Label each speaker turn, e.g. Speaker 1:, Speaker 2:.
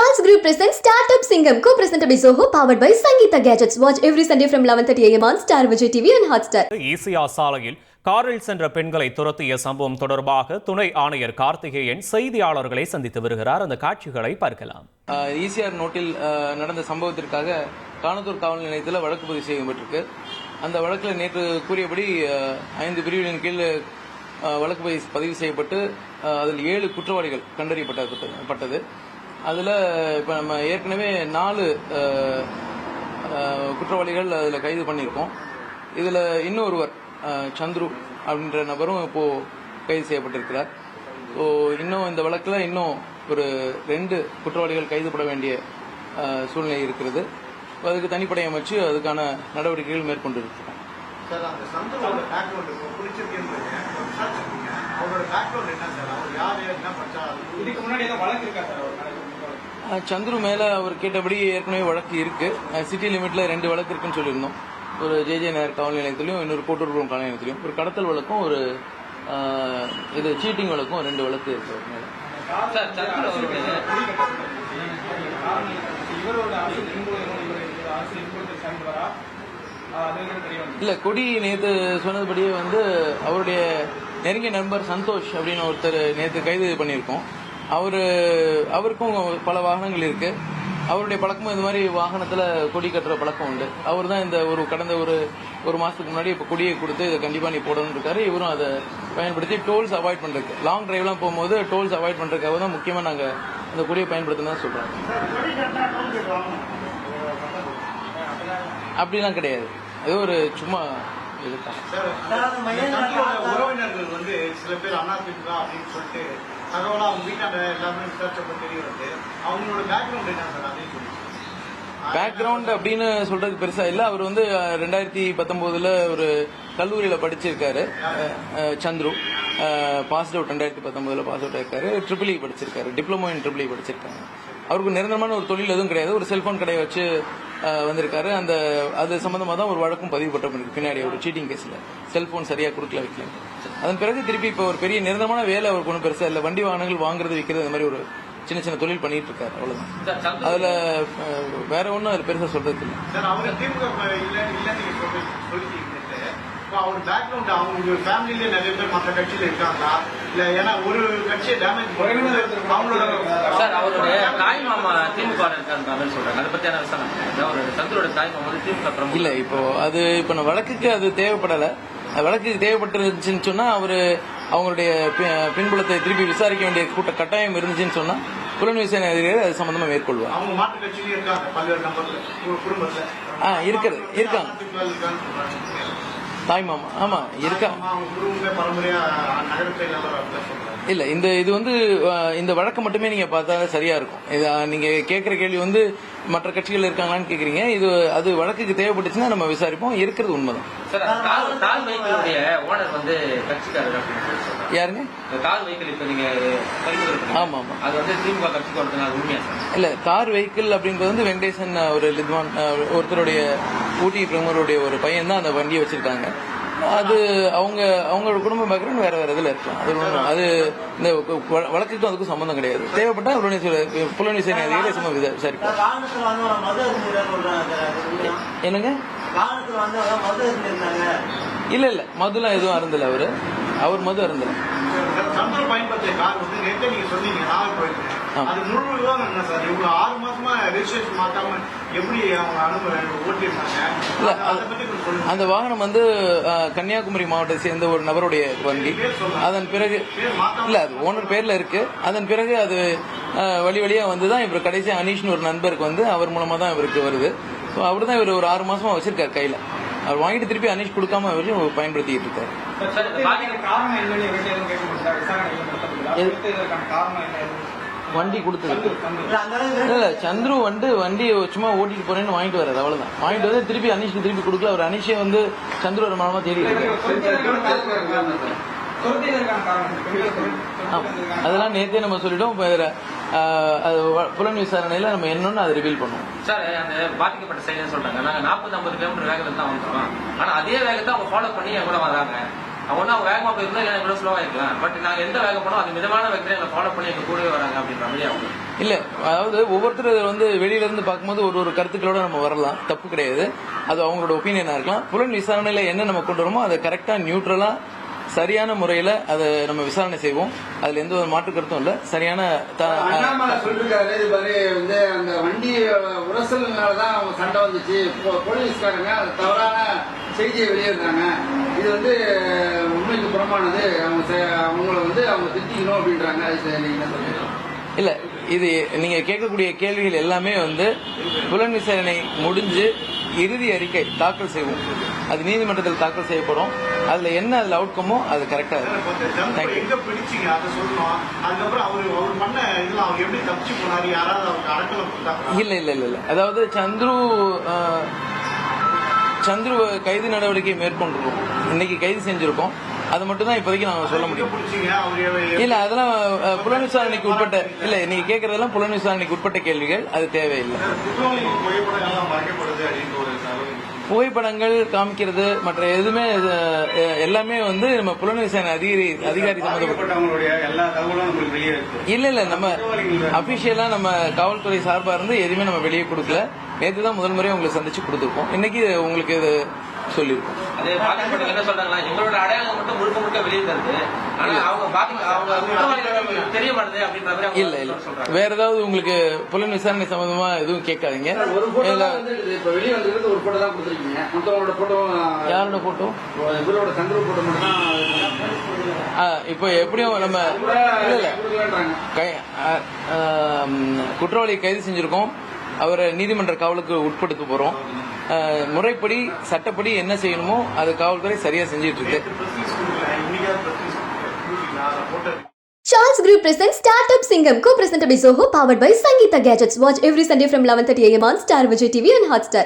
Speaker 1: Charles Group presents Startup Singham, co-presented by Zoho, powered by Sangeeta Gadgets. Watch every Sunday from 11:30 a.m. on Star Vijay TV and Hotstar.
Speaker 2: ஈசியா சாலையில் காரில் சென்ற பெண்களை துரத்திய சம்பவம் தொடர்பாக துணை ஆணையர் கார்த்திகேயன் செய்தியாளர்களை சந்தித்து வருகிறார் அந்த காட்சிகளை பார்க்கலாம்
Speaker 3: ஈசிஆர் நோட்டில் அஹ், நடந்த சம்பவத்திற்காக காணத்தூர் காவல் நிலையத்தில் வழக்கு பதிவு செய்யப்பட்டிருக்கு அந்த வழக்கில் நேற்று கூறியபடி அஹ், ஐந்து பிரிவுகளின் கீழ் அஹ், வழக்கு பதிவு பதிவு செய்யப்பட்டு அஹ், அதில் ஏழு குற்றவாளிகள் கண்டறியப்பட்டது பட்டது அதில் இப்போ நம்ம ஏற்கனவே நாலு குற்றவாளிகள் அதில் கைது பண்ணியிருக்கோம். இதில் இன்னொருவர் சந்துரு அப்படின்ற நபரும் இப்போ கைது செய்யப்பட்டிருக்கிறார். ஸோ இன்னும் இந்த வழக்கில் இன்னும் ஒரு ரெண்டு குற்றவாளிகள் கைதுபட வேண்டிய சூழ்நிலை இருக்கிறது. அதுக்கு தனிப்படை அமைச்சு அதுக்கான நடவடிக்கைகள் மேற்கொண்டு இருக்கிறோம்
Speaker 4: சார் அந்த சந்தோஷோட பேக்ரவுண்ட் இப்போ பிடிச்சிருக்கேன்னு விசாரிச்சிருக்கீங்க அவரோட பேக்ரவுண்ட் என்ன சார்? அவர் யாரு? என்ன படிச்சா இதுக்கு முன்னாடி ஏதோ வழக்கு இருக்கா சார்? அவர் மேல?
Speaker 3: அஹ், சந்துரு மேலே அவர் கேட்டபடி ஏற்கனவே வழக்கு இருக்கு. சிட்டி லிமிட்ல ரெண்டு வழக்கு இருக்குன்னு சொல்லியிருந்தோம். ஒரு ஜேஜே நகர் காவல் நிலையத்திலையும் இன்னொரு கோட்டூர்புரம் காவல் நிலையத்திலையும். ஒரு கடத்தல் வழக்கும் ஒரு இது சீட்டிங் வழக்கும் ரெண்டு வழக்கு இருக்கு. இல்ல கொடி நேத்து சொன்னதுபடியே வந்து அவருடைய நெருங்கிய நண்பர் சந்தோஷ் அப்படின்னு ஒருத்தர் நேத்து கைது பண்ணியிருக்கோம். அவர் அவருக்கும் பல வாகனங்கள் இருக்கு. அவருடைய பழக்கமும் இந்த மாதிரி வாகனத்துல கொடி கட்டுற பழக்கம் உண்டு. அவர் தான் இந்த ஒரு கடந்த ஒரு ஒரு மாசத்துக்கு முன்னாடி இப்ப கொடியை கொடுத்து இதை கண்டிப்பா நீ போடணும்னு இருக்காரு. இவரும் அதை பயன்படுத்தி டோல்ஸ் அவாய்ட் பண்றதுக்கு. லாங் டிரைவ்லாம் போகும்போது டோல்ஸ் அவாய்ட் பண்றதுக்காக தான் முக்கியமா நாங்க அந்த கொடியை பயன்படுத்தணும் தான் அப்படிலாம் கிடையாது. அது ஒரு சும்மா இதுதான்.
Speaker 4: உறவினர்கள் வந்து சில பேர் அண்ணா அப்படின்னு சொல்லிட்டு அவங்க வீட்டாண்ட தெரிய வந்து அவங்களோட பேக்ரவுண்ட் என்ன சார்? அப்படின்னு சொல்லி
Speaker 3: பேக்ரவுண்ட் அப்படின்னு பெருசா இல்ல. அவர் வந்து ரெண்டாயிரத்தி பத்தொன்பதுல ஒரு கல்லூரியில படிச்சிருக்காரு. சந்துரு. பாஸ் அவுட் ரெண்டாயிரத்தி பத்தொன்பதுல பாஸ் அவுட் ஆயிருக்காரு. ட்ரிபிள் e படிச்சிருக்காரு. டிப்ளமோ இன் ட்ரிபிள் e படிச்சிருக்காங்க அவருக்கு நிரந்தரமான ஒரு தொழில் எதுவும் கிடையாது. ஒரு செல்போன் கடையை வச்சு வந்திருக்காரு. அந்த அது சம்பந்தமா தான் ஒரு வழக்கும் பதிவு பண்ணப்பட்டிருக்கு பின்னாடி ஒரு சீட்டிங் கேஸ்ல செல்போன் சரியா கொடுக்கல வைக்கல. அதன் பிறகு திருப்பி இப்போ ஒரு பெரிய நிரந்தரமான வேலை அவருக்கு ஒன்றும் பெருசா இல்ல. வண்டி வாகனங்கள் வாங்குறது விற்கிறது அந்த மாதிரி ஒரு சின்ன சின்ன தொழில் பண்ணிட்டு இருக்காரு அவ்வளவுதான் அதுல வேற ஒன்றும் அதுல பெருசா சொல்றது இல்லை.
Speaker 4: அவங்க பேக்ரவுண்ட் அவங்க ஃபேமிலியிலே நிறைய பேர் மற்ற கட்சியில இருக்காங்களா? இல்ல ஏன்னா ஒரு கட்சியை டேமேஜ் அவங்களோட
Speaker 5: சார் அவருடைய தாய் மாமா திமுக சொல்றாங்க அதை பத்தியான விசாரணை அவருடைய சந்தரோட தாய் மாமா வந்து திமுக
Speaker 3: இல்ல இப்போ அது இப்போ நான் வழக்குக்கு அது தேவைப்படல. அது வழக்குக்கு தேவைப்பட்டிருந்துச்சுன்னு சொன்னா அவரு அவங்களுடைய பின்புலத்தை திருப்பி விசாரிக்க வேண்டிய கூட்ட கட்டாயம் இருந்துச்சுன்னு சொன்னா புலன் விசாரணை அதிகாரி அது சம்பந்தமா மேற்கொள்வார். ஆ இருக்கிறது இருக்காங்க. தாய் மாமா ஆமா இருக்கா? இல்ல இந்த இது வந்து இந்த வழக்கு மட்டுமே நீங்க பார்த்தா சரியா இருக்கும். இது அஹ், நீங்க கேட்கிற கேள்வி வந்து மற்ற கட்சிகள் இருக்காங்களான்னு கேக்குறீங்க. இது அது வழக்குக்கு தேவைப்பட்டுச்சுன்னா நம்ம விசாரிப்போம். இருக்கிறது உண்மைதான். யாருங்க?
Speaker 5: இந்த கார் வெஹிக்கிள் இப்ப நீங்க பறிமுதல் பண்ணீங்க.
Speaker 3: ஆமா ஆமா.
Speaker 5: அது வந்து திமுக கட்சிக்கு
Speaker 3: இல்ல கார் வெஹிக்கிள் அப்படின்றது வந்து வெங்கடேசன் ஒரு லித்வான் ஒருத்தருடைய ஊட்டி பிரமுகருடைய ஒரு பையன் தான் அந்த வண்டியை வச்சிருக்காங்க. அது அவங்க அவங்களோட குடும்ப பேக்ரவுண்ட் வேற வேற இதுல இருக்கலாம் அது அது இந்த வழக்குக்கும் அதுக்கும் சம்பந்தம் கிடையாது. தேவைப்பட்டா புலனி புலனி சேனை சும்மா விசா- விசாரிப்பார்
Speaker 6: காரணத்துல வந்து அவன் மது அருந்திருக்கான்னு சொல்றாங்க சார். அது உண்மையா?
Speaker 3: என்னங்க? இல்ல இல்ல. மதுலாம் எதுவும் அருந்தல அவரு. அவர் மது அருந்தல.
Speaker 4: அது முழு விவரம் என்ன சார் இவங்க ஆறு மாசமா ரெஜிஸ்ட்ரேஷன் மாத்தாம எப்படி அவங்க அனுமதி ஓட்டியிருந்தாங்க
Speaker 3: இல்ல,
Speaker 4: அதை- அதை பத்தி கொஞ்சம் சொல்லுங்க
Speaker 3: அந்த வாகனம் வந்து கன்னியாகுமரி மாவட்டத்தை சேர்ந்த ஒரு நபருடைய வண்டி அதன் பிறகு இல்ல அது ஓனர் பேர்ல இருக்கு அதன் பிறகு அது வழி வழியா வந்து தான் இவர் கடைசி அனீஷ்னு ஒரு நண்பருக்கு வந்து அவர் மூலமா தான் இவருக்கு வருது ஸோ அவர் தான் இவர் ஒரு ஆறு மாசமா வச்சிருக்காரு கையில அவர் வாங்கிட்டு திருப்பி அனீஷ் கொடுக்காம அவர் பயன்படுத்திட்டு இருக்காரு
Speaker 4: காரணம் என்ன
Speaker 3: வண்டி கொடுத்தது
Speaker 6: இல்ல
Speaker 3: சந்துரு வந்து வண்டியை சும்மா ஓட்டிட்டு போறேன்னு வாங்கிட்டு வராது அவ்வளவுதான். வாங்கிட்டு வந்து திருப்பி அனீஷ்க்கு திருப்பி கொடுக்கல அவர் அனீஷே வந்து சந்துரு ஒரு மனமா தேடி. அதெல்லாம் நேத்தே நம்ம சொல்லிட்டோம். புலன் விசாரணையில நம்ம என்னன்னு அதை ரிவீல் பண்ணுவோம்.
Speaker 5: சார் அந்த பாதிக்கப்பட்ட சைடுன்னு சொல்றாங்க. நாங்க நாற்பது ஐம்பது கிலோமீட்டர் வேகத்துல தான் வந்தோம். ஆனா அதே வேகத்தை அவங்க ஃபாலோ பண்ணி கூட வராங்க? அவங்க ஒன்றும் அவங்க வேகமா போயிருந்தா இல்லை எவ்வளவு ஸ்லோவா இருக்கலாம் பட் நாங்க எந்த வேகம் போனோம் அது மிதமான வேகத்துல எங்களை ஃபாலோ பண்ணி எங்க கூடவே வராங்க அப்படின்ற மாதிரி அவங்க.
Speaker 3: இல்ல அதாவது ஒவ்வொருத்தர் வந்து வெளியில இருந்து பார்க்கும்போது ஒரு ஒரு கருத்துக்களோட நம்ம வரலாம். தப்பு கிடையாது. அது அவங்களோட ஒப்பீனியனா இருக்கலாம். புலன் விசாரணையில என்ன நம்ம கொண்டு வரோமோ அதை கரெக்டா நியூட்ரலா சரியான முறையில அதை நம்ம விசாரணை செய்வோம். அதுல எந்த ஒரு மாற்று கருத்தும் இல்ல. சரியான
Speaker 7: சொல்லிருக்காரு இது மாதிரி வந்து அந்த வண்டி உரசல்னாலதான் அவங்க சண்டை வந்துச்சு. போலீஸ்காரங்க தவறான செய்தியை வெளியிடுறாங்க. இது வந்து உண்மைக்கு புறமானது அவங்க அவங்கள வந்து அவங்க திட்டிக்கணும் அப்படின்றாங்க. அது நீங்க
Speaker 3: இல்ல இது நீங்க கேட்கக்கூடிய கேள்விகள் எல்லாமே வந்து புலன் விசாரணை முடிஞ்சு இறுதி அறிக்கை தாக்கல் செய்வோம். அது நீதிமன்றத்தில் தாக்கல் செய்யப்படும். அதுல என்ன அதுல அவுட்கமோ அது கரெக்டா இருக்கும் தேங்க்யூ
Speaker 4: எங்க பிடிச்சீங்க? அதை சொல்லணும். அதுக்கப்புறம் அவரு அவர் பண்ண இதெல்லாம் அவர் எப்படி தப்பிச்சு போனாரு? யாராவது அவருக்கு அடக்கலம் கொடுத்தாங்களா?
Speaker 3: இல்ல இல்ல இல்ல இல்ல. அதாவது சந்துரு சந்துரு கைது நடவடிக்கை மேற்கொண்டிருக்கோம். இன்னைக்கு கைது செஞ்சிருக்கோம். அது மட்டும் தான் இப்போதைக்கு நாங்க சொல்ல முடியும். இல்ல அதெல்லாம் புலன் விசாரணைக்கு உட்பட்ட இல்ல நீங்க கேக்குறதெல்லாம் புலன் விசாரணைக்கு உட்பட்ட கேள்விகள். அது தேவையில்லை. புகைப்படங்கள் காமிக்கிறது மற்ற எதுவுமே எல்லாமே வந்து நம்ம புலன் விசாரணை அதிகாரி அதிகாரி சம்பந்தப்பட்ட இல்ல இல்ல நம்ம அபிஷியலா நம்ம காவல்துறை சார்பா இருந்து எதுவுமே நம்ம வெளியே கொடுக்கல. நேற்று தான் முதல் முறை உங்களை சந்திச்சு கொடுத்துருக்கோம். இன்னைக்கு உங்களுக்கு இது சொல்லியிருக்கோம்.
Speaker 5: அது பாதிக்கப்பட்டவங்க என்ன சொல்றாங்களா எங்களோட அடையாளம் மட்டும் முழுக்க முழுக்க வெளியே தருது ஆனா அவங்க பாதி அவங்க குற்றவாளிகள் தெரிய மாட்டேது அப்படின்ற மாதிரி அவங்க
Speaker 3: இல்ல இல்ல.
Speaker 5: சொல்றாங்க.
Speaker 3: வேற ஏதாவது உங்களுக்கு புலன் விசாரணை சம்பந்தமா எதுவும் கேட்காதீங்க.
Speaker 7: ஒரு போட்டோ இப்ப வெளியே வந்திருக்கிறது ஒரு போட்டோ தான் கொடுத்துருக்கீங்க. மற்றவங்களோட போட்டோ
Speaker 3: யாரோட போட்டோ
Speaker 7: இவரோட சந்திர போட்டோ மட்டும் தான்
Speaker 3: இப்போ எப்படியும் நம்ம இல்ல குற்றவாளியை கைது செஞ்சிருக்கோம். அவரை நீதிமன்ற காவலுக்கு உட்படுத்த போறோம். முறைப்படி சட்டப்படி என்ன செய்யணுமோ அது காவல்துறை சரியா செஞ்சிட்டு இருக்கு
Speaker 4: இன்னைக்காவது பிரச்சனை அதை photo
Speaker 1: Charles Group presents Startup Singham, co-presented by Zoho, powered by Sangeeta Gadgets. Watch every Sunday from 11:30 a.m. on Star Vijay TV and Hotstar.